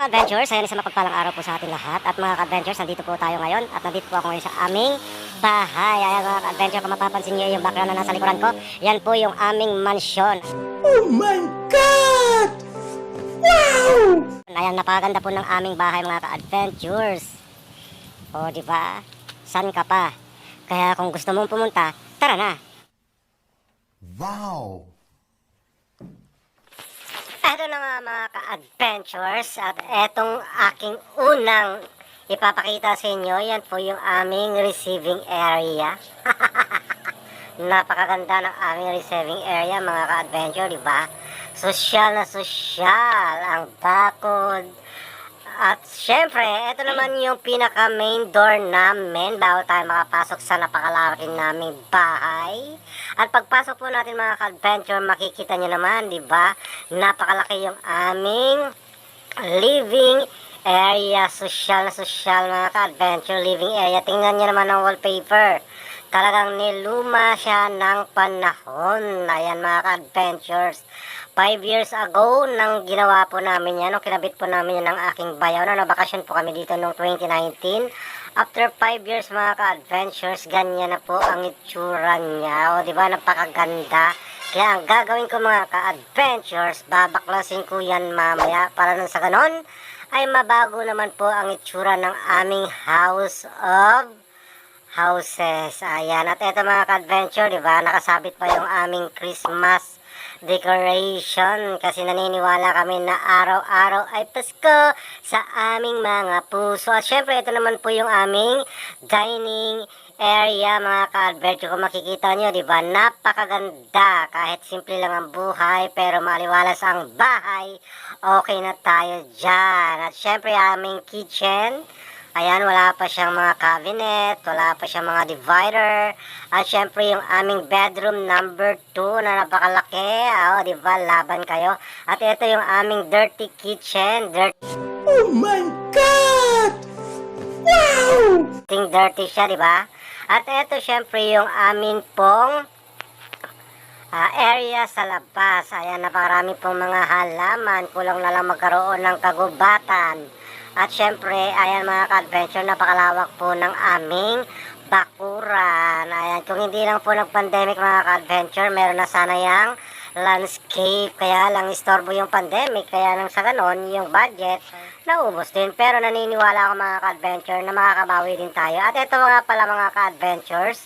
Adventures, ayan isang mapagpalang araw po sa ating lahat At mga adventures nandito po tayo ngayon At nandito po ako ngayon sa aming bahay Ayan mga adventure kung mapapansin nyo yung background na nasa likuran ko Yan po yung aming mansyon Oh my God! Wow! Ayan, napakaganda po ng aming bahay mga ka-adventures O di ba? San ka pa? Kaya kung gusto mong pumunta, tara na Wow! Ito na nga mga ka-adventures at etong aking unang ipapakita sa inyo. Yan po yung aming receiving area. Napakaganda ng aming receiving area mga ka-adventure, di ba? Sosyal na sosyal ang bakod. At syempre, ito naman yung pinaka main door namin bago tayo makapasok sa napakalaki naming bahay. At pagpasok po natin mga ka-adventure, makikita nyo naman, di ba? Napakalaki yung aming living area. Social na social mga ka-adventure living area. Tingnan nyo naman ang wallpaper. Talagang niluma siya ng panahon. Ayan mga ka-adventures. Five years ago, nang ginawa po namin yan, nung kinabit po namin yan ng aking bayaw, na nabakasyon po kami dito noong 2019. After five years mga ka-adventures, ganyan na po ang itsura niya. O di ba napakaganda. Kaya ang gagawin ko mga ka-adventures, babaklasin ko yan mamaya para nang sa ganon, ay mabago naman po ang itsura ng aming house of houses. Ayan. At ito mga ka-adventure, di? Nakasabit pa yung aming Christmas decoration kasi naniniwala kami na araw-araw ay Pasko sa aming mga puso. At syempre, ito naman po yung aming dining area mga ka-adventure. Kung makikita nyo, di ba? Napakaganda. Kahit simple lang ang buhay, pero maliwalas ang bahay, okay na tayo dyan. At syempre, aming kitchen. Ayan, wala pa siyang mga cabinet, wala pa siyang mga divider. At syempre yung aming bedroom number 2 na napakalaki. O, di ba? Laban kayo. At ito yung aming dirty kitchen. Dirty Oh my God! Wow! dirty siya, di ba? At ito syempre yung amin pong ah, area sa labas. Ayan, napakarami pong mga halaman. Kulang na lang magkaroon ng kagubatan. At syempre, ayan mga ka-adventure, napakalawak po ng aming bakuran. Ayan, kung hindi lang po nag-pandemic mga ka-adventure, meron na sana yung landscape. Kaya lang istorbo yung pandemic. Kaya nang sa ganon, yung budget, naubos din. Pero naniniwala ako mga ka-adventure na makakabawi din tayo. At ito mga pala mga ka-adventures,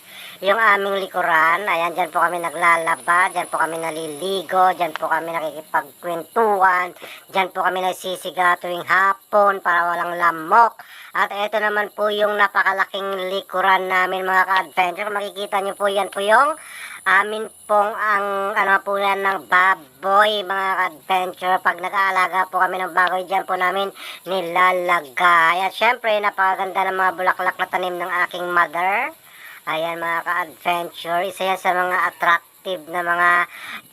yung aming likuran. Ayan, dyan po kami naglalaba, dyan po kami naliligo, dyan po kami nakikipagkwentuhan, dyan po kami nagsisiga tuwing hapon para walang lamok. At ito naman po yung napakalaking likuran namin mga ka-adventure. Makikita nyo po yan po yung amin pong ang ano po yan ng baboy mga ka-adventure. Pag nag-aalaga po kami ng baboy dyan po namin nilalagay. At syempre napakaganda ng mga bulaklak na tanim ng aking mother. Ayan mga ka-adventure, isa yan sa mga attractive na mga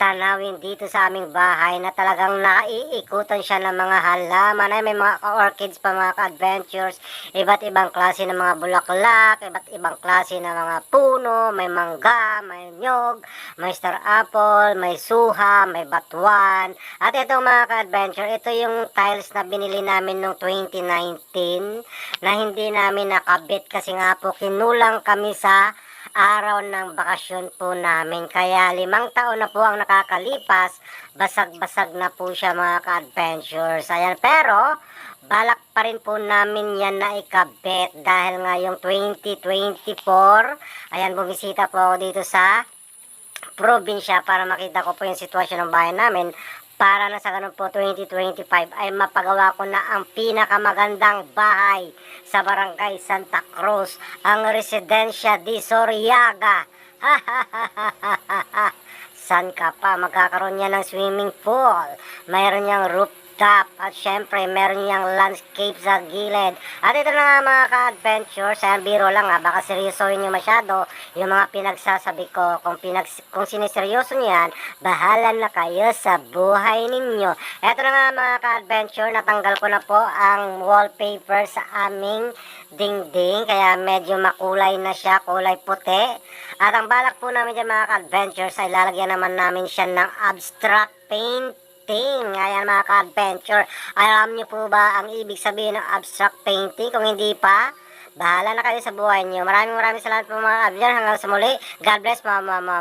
tanawin dito sa aming bahay na talagang naiikutan siya ng mga halaman. Ay, may mga orchids pa mga ka-adventures, iba't ibang klase ng mga bulaklak, iba't ibang klase ng mga puno, may mangga, may nyog, may star apple, may suha, may batuan. At ito mga ka-adventure, ito yung tiles na binili namin noong 2019 na hindi namin nakabit kasi nga po kinulang kami sa araw ng bakasyon po namin. Kaya limang taon na po ang nakakalipas, basag-basag na po siya mga ka-adventures. Ayan, pero balak pa rin po namin yan na ikabit dahil nga yung 2024, ayan, bumisita po ako dito sa probinsya para makita ko po yung sitwasyon ng bahay namin para na sa ganun po 2025 ay mapagawa ko na ang pinakamagandang bahay sa barangay Santa Cruz, ang Residencia di Soriaga. San ka pa? Magkakaroon niya ng swimming pool. Mayroon niyang rooftop at syempre meron niyang landscape sa gilid. At ito na nga mga ka-adventure, sa biro lang ha, baka seryosohin niyo masyado yung mga pinagsasabi ko. Kung, pinag, kung siniseryoso niyo yan, bahala na kayo sa buhay ninyo. Ito na nga mga ka-adventure, natanggal ko na po ang wallpaper sa aming dingding, kaya medyo makulay na siya, kulay puti. At ang balak po namin dyan mga ka-adventures ay lalagyan naman namin siya ng abstract paint painting. Ayan mga ka-adventure. Alam niyo po ba ang ibig sabihin ng abstract painting? Kung hindi pa, bahala na kayo sa buhay niyo. Maraming maraming salamat po mga abyan. Hanggang sa muli. God bless mama mama.